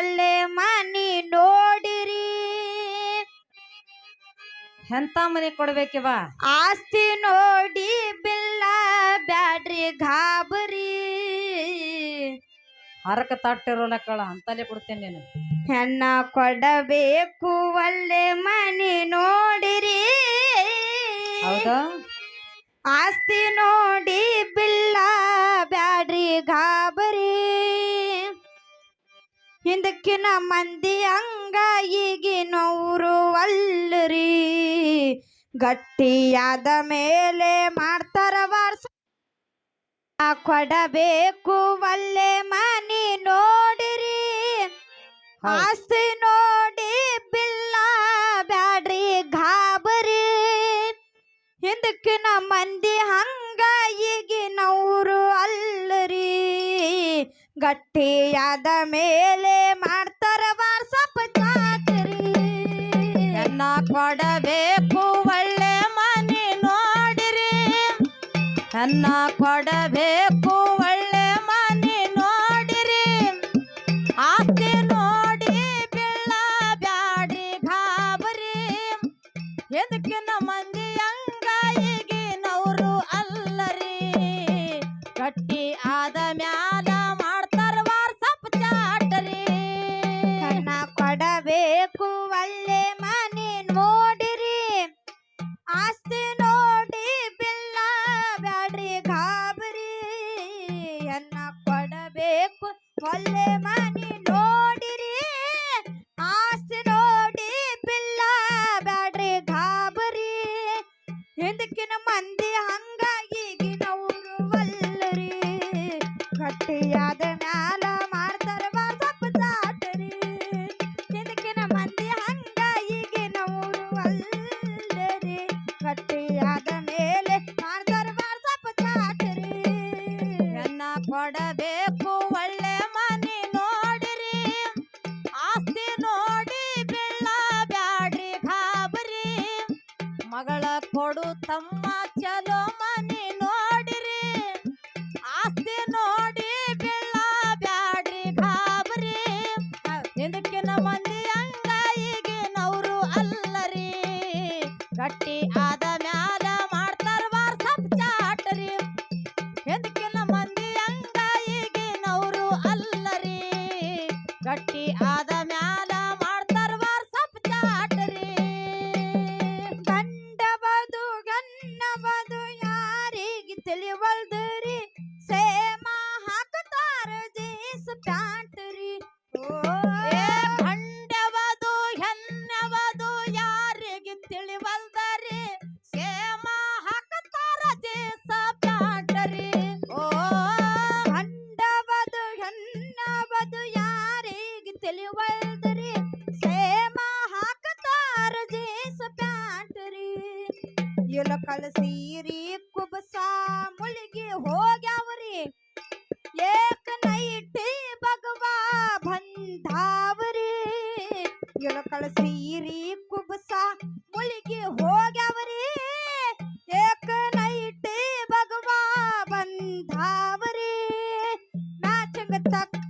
ಒಳ್ಳೆ ಮನಿ ನೋಡಿರಿ. ಎಂತ ಮನೆ ಕೊಡ್ಬೇಕಿವ? ಆಸ್ತಿ ನೋಡಿ ಬಿಲ್ಲ ಬ್ಯಾಡ್ರಿ ಗಾಬರಿ. ಹರಕ ತಟ್ಟಿರೋಲ್ಲ ಕಳ ಅಂತಲೇ ಕೊಡ್ತೇನೆ ನೀನು. ಹೆಣ್ಣ ಕೊಡಬೇಕು ಒಳ್ಳೆ ಮನಿ ನೋಡಿರಿ. ಹೌದಾ? ಆಸ್ತಿ ನೋಡಿ ಬಿಲ್ಲ ಬ್ಯಾಡ್ರಿ ಗಾಬರಿ. ಹಿಂದಕ್ಕಿನ ಮಂದಿ ಹಂಗ ಈಗಿನವರು ಅಲ್ಲರಿ ಗಟ್ಟಿಯಾದ ಮೇಲೆ ಮಾಡ್ತಾರ ವಾರ್ಸ ಕೊಡಬೇಕು ಒಳ್ಳೆ ಮನಿ ನೋಡಿರಿ ಹೌದ್. ಆಸ್ತಿ ನೋಡಿ ಬಿಲ್ಲ ಬ್ಯಾಡ್ರಿ ಗಾಬರಿ ಹಿಂದಕ್ಕಿನ ಮಂದಿ ಹಂಗ ಗಟ್ಟಿಯಾದ ಮೇಲೆ ಮಾಡ್ತಾರ ವಾಟ್ಸಪ್ ಚಾಕರಿ ಎನ್ನ ಕೊಡಬೇಕು ಒಳ್ಳೆ ಮನೆ ನೋಡಿರಿ. ಎನ್ನ ಕೊಡಬೇಕು கட்டி அதன் ಇಲಕಲ್ ಸೀರಿ ಕುಬಸ ಮುಳುಗಿ ಹೋಗ್ಯಾವ್ರಿ. ಏಕ ನೈಟಿ ಭಗವಾ ಬಂದಾವರಿ. ಇಳ ಕಳಸೀರಿ ಕುಬಸ ಮುಳುಗಿ ಹೋಗ್ಯಾವರಿ. ಏಕ ನೈಟಿ ಭಗವಾ ಬಂದಾವರಿ. ಮ್ಯಾಚಂಗ ತಕ್ಕಂತ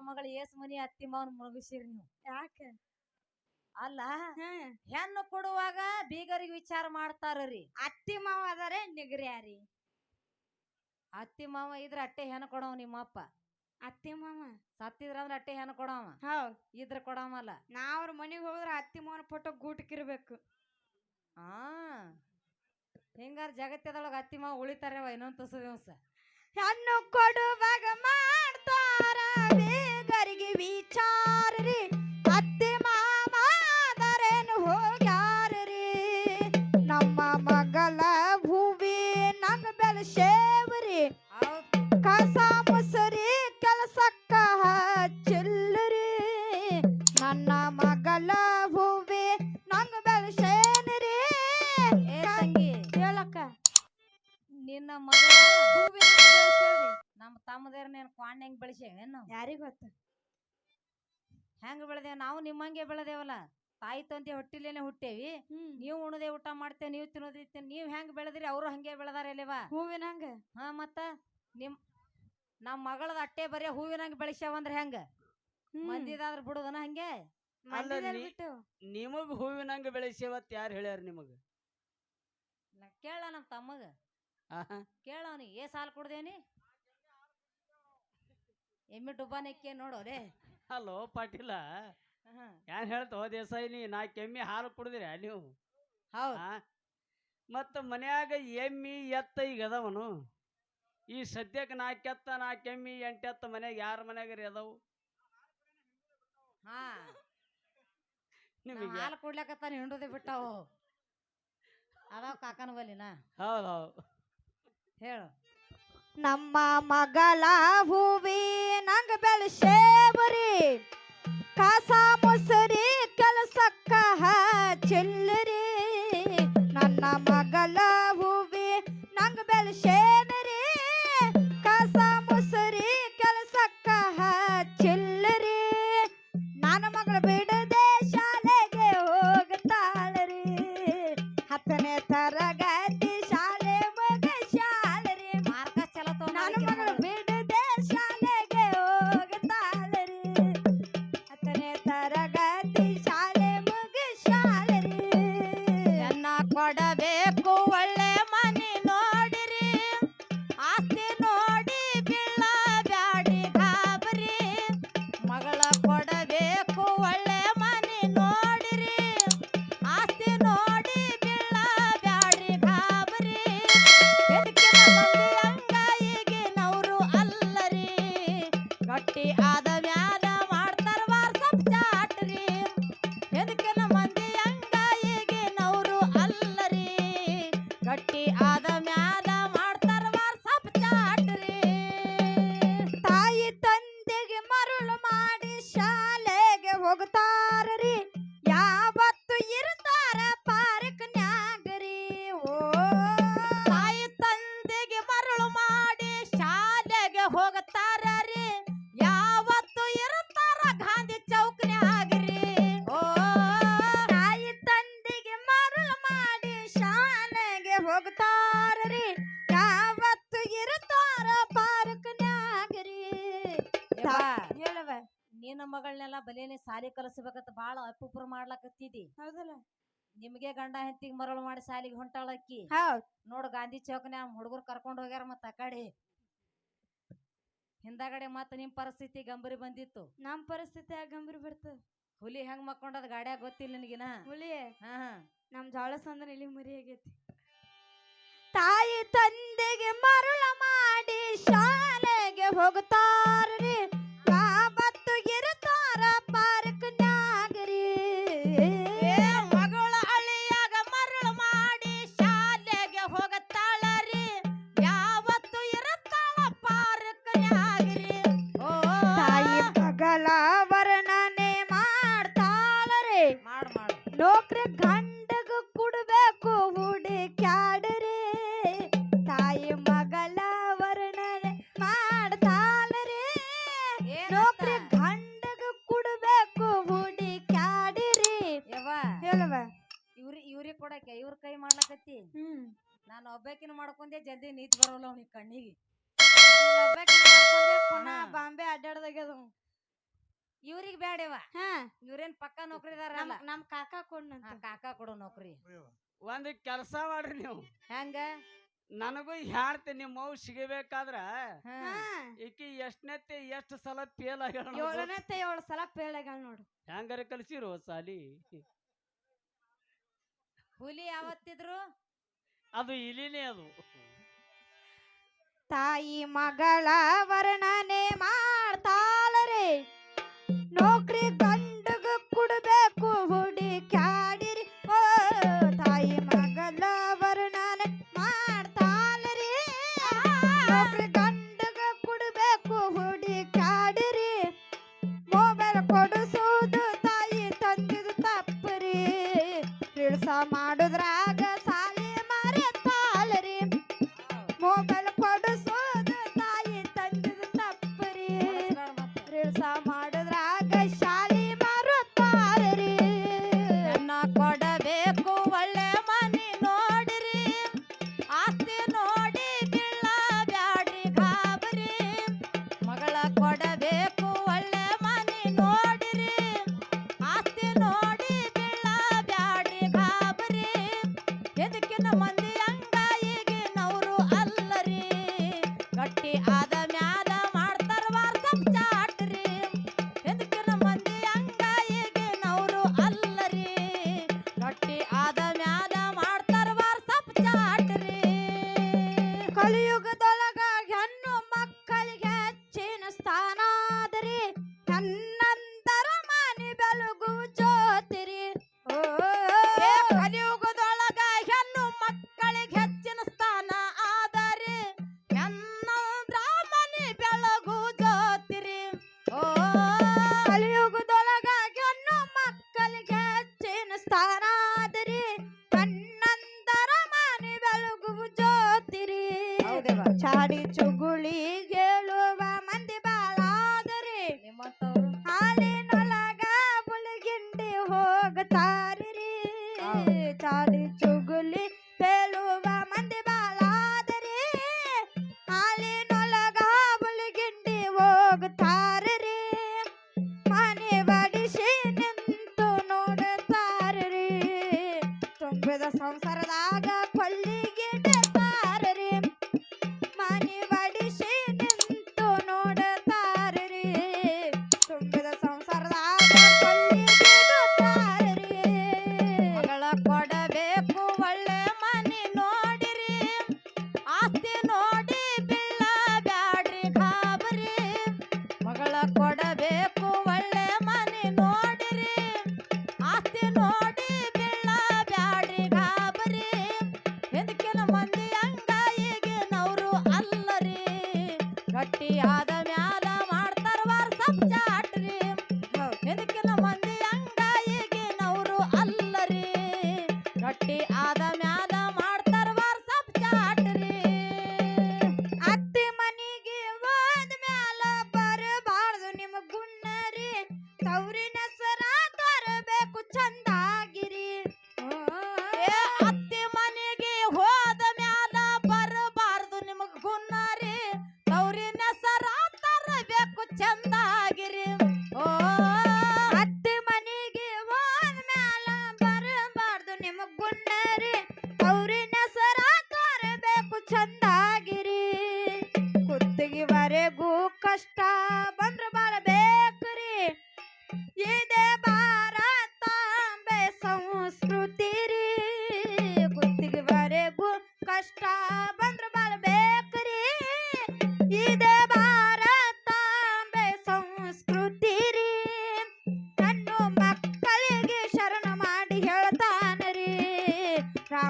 ಮಗಳು ಏಸ್ ಮನಿ ಅತ್ತಿ ಮಾವನ್ ಮುಳುಗಿಸಿರಿ ನೀವು. ಯಾಕೆ? ಅಲ್ಲ ಹೆಣ್ಣು ಕೊಡುವಾಗ ಬೀಗರಿಗೆ ವಿಚಾರ ಮಾಡ್ತಾರ್ರಿ. ಅತ್ತಿ ಮಾವ ಅದಾರೆ ನಿಗ್ರ್ಯಾರಿ ಅತ್ತಿ ಮಾವ ಇದ್ರ ಅಟ್ಟೆ ಹೆಣ್ಣು ಕೊಡವ್ ನಿಮ್ಮಪ್ಪ. ಅತ್ತಿ ಮಾವ? ಸತ್ತಿದ್ರ ಅಂದ್ರೆ ಅಟ್ಟೆ ಹೆಣ್ಣು ಕೊಡವ. ಹೌದ್ ಇದ್ರ ಕೊಡವಲ್ಲ ನಾ ಅವ್ರ ಮನೆಗೆ ಹೋದ್ರ ಅತ್ತಿ ಮಾವನ ಫೋಟೋ ಗೂಟಕ್ಕಿರ್ಬೇಕು. ಆ ಹಿಂಗಾರ ಜಗತ್ತದೊಳಗ ಅತ್ತಿ ಮಾವ ಉಳಿತಾರವ ಇನ್ನೊಂದ್ ತುಸು ದಿವಸ. ಹೆಣ್ಣು ಕೊಡುವಾಗ ಮಾಡ್ತಾರ ಬೇಗರಿಗೆ ವಿಚಾರ ಹೆಂಗ್ ಬೆಳೆದೇವ? ನಾವು ನಿಮ್ಮಂಗೆ ಬೆಳೆದೇವಲ್ಲ. ತಾಯಿ ತಂದೆ ಹೊಟ್ಟಿಲೇನೆ ಹುಟ್ಟೇವಿ. ಹ್ಮ್. ನೀವು ಉಣದೆ ಊಟ ಮಾಡ್ತೇವೆ ನೀವು ತಿನ್ನೋದೈತೆ ನೀವ್ ಹೆಂಗ್ ಬೆಳೆದ್ರಿ? ಅವರು ಹಂಗೆ ಬೆಳೆದಾರಲ್ಲೇವಾ ಹೂವಿನಂಗ ಹಾ ಮತ್ತ ನಿಮ್ ನಮ್ಮ ಮಗಳದ ಅಟ್ಟೆ ಬರೀ ಹೂವಿನಂಗ್ ಬೆಳೆಸ್ಯಾವಂದ್ರ ಹೆಂಗ? ಮಂದಿದಾದ್ರ ಬಿಡುದನ ಹಂಗೆ? ನಿಮಗ್ ನೀ- ಬಿಟ್ಟು. ನಿಮಗ್ ಹೂವಿನಂಗ ಬೆಳೆಸೇವತ್ ಯಾರು ಹೇಳ್ಯಾರ ನಿಮಗ? ನಾ ಕೇಳ ನಮ್ಮ ತಮ್ಮಗ. ಆಹಾ. ಕೇಳ ಅವ್ನಿಗೆ. ಏ ಸಾಲ ಕೊಡ್ದೇನಿ? ಎಮ್ಮಿ ಡುಬ್ಬಾನೆಕ್ಕೆ ನೋಡೋರೆ ಹಲೋ ಪಾಟೀಲ. ಏನ್ ಹೇಳ್ತೋ ದೇಸಾಯಿ ನೀ? ನಾ ಕೆಮ್ಮಿ ಹಾಲು ಕುಡಿದಿರ ನೀವು? ಹೌದು? ಮತ್ತ ಮನ್ಯಾಗ ಎಮ್ಮಿ ಎತ್ತ ಈಗ ಅದಾವನು? ಈ ಸದ್ಯಕ್ಕೆ ನಾ ಕೆತ್ತ ನಾ ಕೆಮ್ಮಿ ಎಂಟೆತ್ತ ಮನ್ಯಾಗ ಯಾರ ಮನ್ಯಾಗ ರೀ ಅದಾವು? ಹಾ. ನಿಮಗೆ ಹಾಲು ಕುಡ್ಲಕತ್ತಾನ ಹಿಂಡುದೇ ಬಿಟ್ಟಾವು. ಅದಾವ ಕಾಕನ ಬಲಿನ ಹೌದು ಹೌದು. ಹೇಳು. ನಮ್ಮ ಮಗಳ ಹೂವಿ ನಂಗ ಬೆಳೆಸೇವರಿ. ಕಸ ಮುಸರಿ ಕೆಲಸಕ್ಕ ಚಿಲ್ಲರಿ ನನ್ನ ಮಗಳ ಹೂವಿ ನಂಗ ಬೆಳೆಸೇನರಿ ಶಾಲೆಗೆ ಹೋಗ್ತಾರ್ರಿ. ಯಾವತ್ತು ಇರ್ತಾರ ಪಾರ್ಕ್ನ್ಯಾಗರಿ ಹೇಳವ ನಿನ್ನ ಮಗಳನ್ನೆಲ್ಲ ಬಲೇನೆ ಸಾಲಿ ಕಲಿಸ್ಬೇಕಂತ ಬಾಳ ಅಪ್ಪುಪ್ರ ಮಾಡ್ಲಕತ್ತಿದಿ. ಹೌದಲ್ಲ. ನಿಮ್ಗೆ ಗಂಡ ಹೆಂಡತಿಗೆ ಮರಳು ಮಾಡಿ ಸಾಲಿಗೆ ಹೊಂಟಾಳಕ್ಕಿ. ಹೌದ್. ನೋಡು ಗಾಂಧಿ ಚೌಕ್ನ್ಯಾಗ ಹುಡುಗರು ಕರ್ಕೊಂಡು ಹೋಗ್ಯಾರ ಮತ್ತ ಆ ಕಡೆ. ಹಿಂದಾಗಡೆ ಮತ್ತ ನಿಮ್ ಪರಿಸ್ಥಿತಿ ಗಂಭೀರ ಬಂದಿತ್ತು. ನಮ್ ಪರಿಸ್ಥಿತಿ ಗಂಭೀರ ಬರ್ತದ? ಹುಲಿ ಹೆಂಗ್ ಮಕ್ಕೊಂಡದ್ ಗಾಡ್ಯಾಗ ಗೊತ್ತಿಲ್ಲ ನಿನಗಿನ? ಹುಲಿ. ಹಾ ನಮ್ಮ ನಮ್ ಜೋಳ ಸಂದ್ರ ಇಲ್ಲಿ ಮರಿ ಆಗೈತಿ. ಶಾಲೆಗೆ ಹೋಗ್ತಾರ್ರಿ ಜಲ್ದಿ ನೀತಿ ಬರೋಲ್ಲ ಅವ್ನಿಗೆ ಕಣ್ಣಿಗೆ. ಬಾಂಬೆ ಅಡ್ಡಾಡ್ದಾಗ್ಯದ ಇವ್ರಿಗೆ ಬೇಡವ ಹಾ. ಇವ್ರೇನ್ ಪಕ್ಕ ನೌಕರಿ ನಮ್ ನಮ್ ಕಾಕಾ ಕೊಡ್ ಕಾಕಾ ಕೊಡು ನೌಕರಿ. ಒಂದ್ ಕೆಲ್ಸ ಮಾಡ್ರಿ ನೀವು. ಹೆಂಗ? ನನಗೂ ಹ್ಯಾಡ್ತಿ ನಿಮ್ಮ ಅವ್ ಸಿಗಬೇಕಾದ್ರ ಈಕಿ ಎಷ್ಟನೇತ್ತೆ ಎಷ್ಟು ಸಲ ಫೇಲ್ ಆಗ್ಯಾಳ ಏಳು ಸಲ ಫೇಲ್ ಆಗ್ಯಾಳ ನೋಡು. ಹೆಂಗಾರ ಕಲ್ಸಿರು ಸಾಲಿ? ಹುಲಿ ಯಾವತ್ತಿದ್ರು? ಅದು ಇಲಿನೇ ಅದು. ತಾಯಿ ಮಗಳ ವರ್ಣನೆ ಮಾಡ್ತಾಳರಿ. ನೌಕರಿ ಗಂಡಗ ಕುಡಬೇಕು, ಹುಡಿ ಕ್ಯಾಡಿರಿ. ಓ, ತಾಯಿ ಮಗಳ ವರ್ಣನೆ ಮಾಡ್ತಾಳರಿ. ನೌಕರಿ ಕಂಡಗ ಕುಡಬೇಕು, ಹುಡಿ ಕ್ಯಾಡಿರಿ. ಮೊಬೈಲ್ ಕೊಡು ಕೊಡಬೇಕು 家里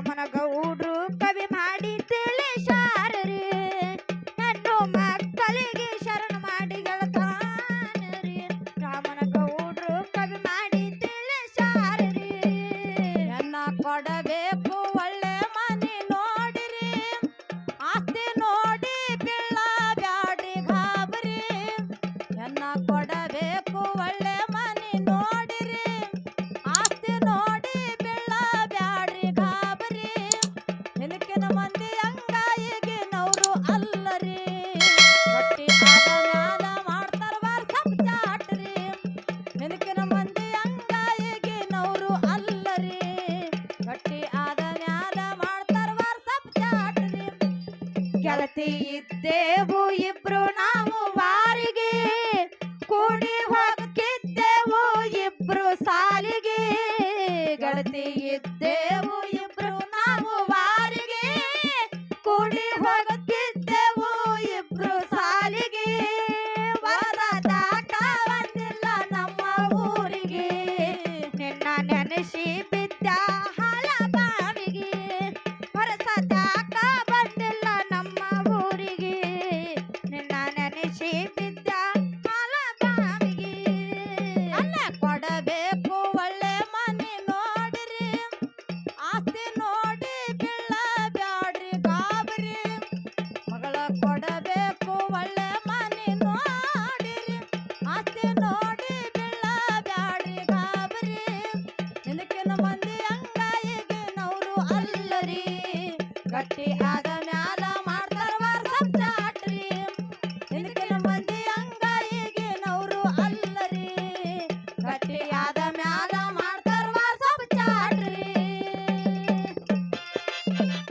మన గౌ